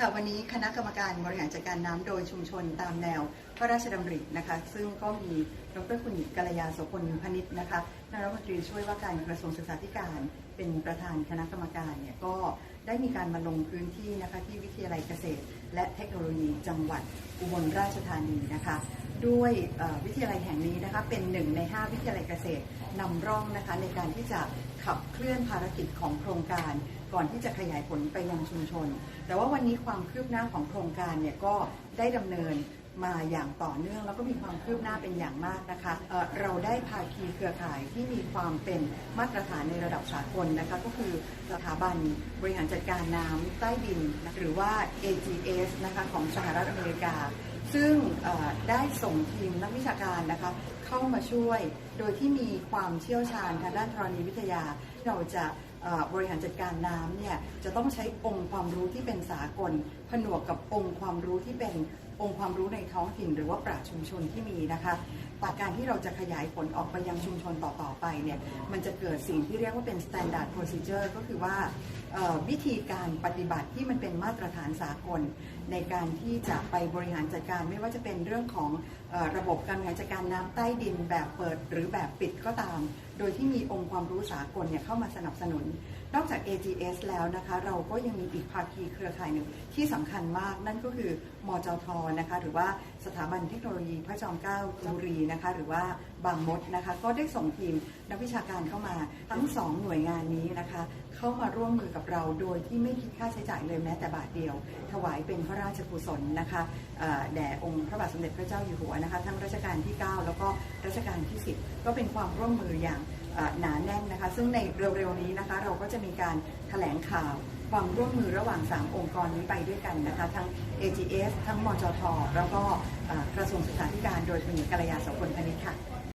ค่ะวันนี้คณะกรรมการบริหารจัดการน้ำโดยชุมชนตามแนว พระราชดำรินะคะ ซึ่งก็มีดรคุณกัลยาโสพลพนิษฐ์นะคะนายรัฐมนตรีช่วยว่าการกระทรวงศึกษาธิการ เป็นประธานคณะกรรมการเนี่ยก็ได้มีการมาลงพื้นที่นะคะที่วิทยาลัยเกษตร และเทคโนโลยีจังหวัดอุบลราชธานีนะคะ ด้วยวิทยาลัยแห่งนี้นะคะเป็นหนึ่งใน 5 วิทยาลัยเกษตรนำร่องนะคะในการที่จะขับเคลื่อนภารกิจของโครงการ ก่อนที่จะขยายผลไปยังชุมชน แต่ว่าวันนี้ความคืบหน้าของโครงการเนี่ยก็ได้ดำเนิน มาอย่างต่อเนื่อง แล้วก็มีความคืบหน้าเป็นอย่างมากนะคะเอ่อเราได้ภาคีเครือข่ายที่มีความเป็นมาตรฐานในระดับสากลนะคะก็คือสถาบันบริหารจัดการน้ำใต้ดินนะหรือว่า AGS นะคะของสหรัฐอเมริกา ซึ่งเอ่อได้ส่งทีมนักวิชาการนะคะเข้ามาช่วย โดยที่มีความเชี่ยวชาญทางด้านธรณีวิทยา เราจะเอ่อบริหารจัดการน้ำเนี่ยจะต้องใช้องค์ความรู้ที่เป็นสากล ผนวกกับองค์ความรู้ที่เป็นองค์ความรู้ในท้องถิ่น หรือว่าปราชชุมชนที่มีนะคะแต่การที่เราจะขยายผลออกไปยังชุมชนต่อ ๆ ไปเนี่ยมันจะเกิดสิ่งที่เรียกว่าเป็น standard procedure ก็คือว่าวิธีการปฏิบัติที่มันเป็นมาตรฐานสากล ในการที่จะไปบริหารจัดการไม่ว่าจะเป็นเรื่องของอระบบการบริหารจัดการน้ำใต้ดินแบบเปิด หรือแบบปิดก็ตาม โดยที่มีองค์ความรู้สากลเนี่ยเข้ามาสนับสนุน นอกจาก AGS แล้วนะคะ เราก็ยังมีอีกภาคีเครือข่ายหนึ่งที่สำคัญมากนั่นก็คือมจทนะคะ หรือว่าสถาบันเทคโนโลยีพระจอมเกล้าจุรีนะคะ หรือว่าบางมดนะคะ ก็ได้ส่งทีมนักวิชาการเข้ามาทั้งสองหน่วยงานนี้นะคะ เข้ามาร่วมมือกับเราโดยที่ไม่คิดค่าใช้จ่ายเลยแม้แต่บาทเดียว ถวายเป็นพระราชกุศลนะคะเอ่อแด่องค์พระบาทสมเด็จพระเจ้าอยู่หัวนะคะ ทั้งรัชกาลที่ 9 แล้วก็รัชกาลที่ 10 ก็เป็นความร่วมมืออย่าง หนาแน่นนะคะ ซึ่งในเร็วๆนี้นะคะ เราก็จะมีการแถลงข่าวความร่วมมือระหว่าง 3 องค์กรนี้ไปด้วยกันนะคะ ทั้ง AGF ทั้งมจทแล้วก็กระทรวงศึกษาธิการโดยคุณหญิงกัลยาโสพลพนิษฐ์ค่ะ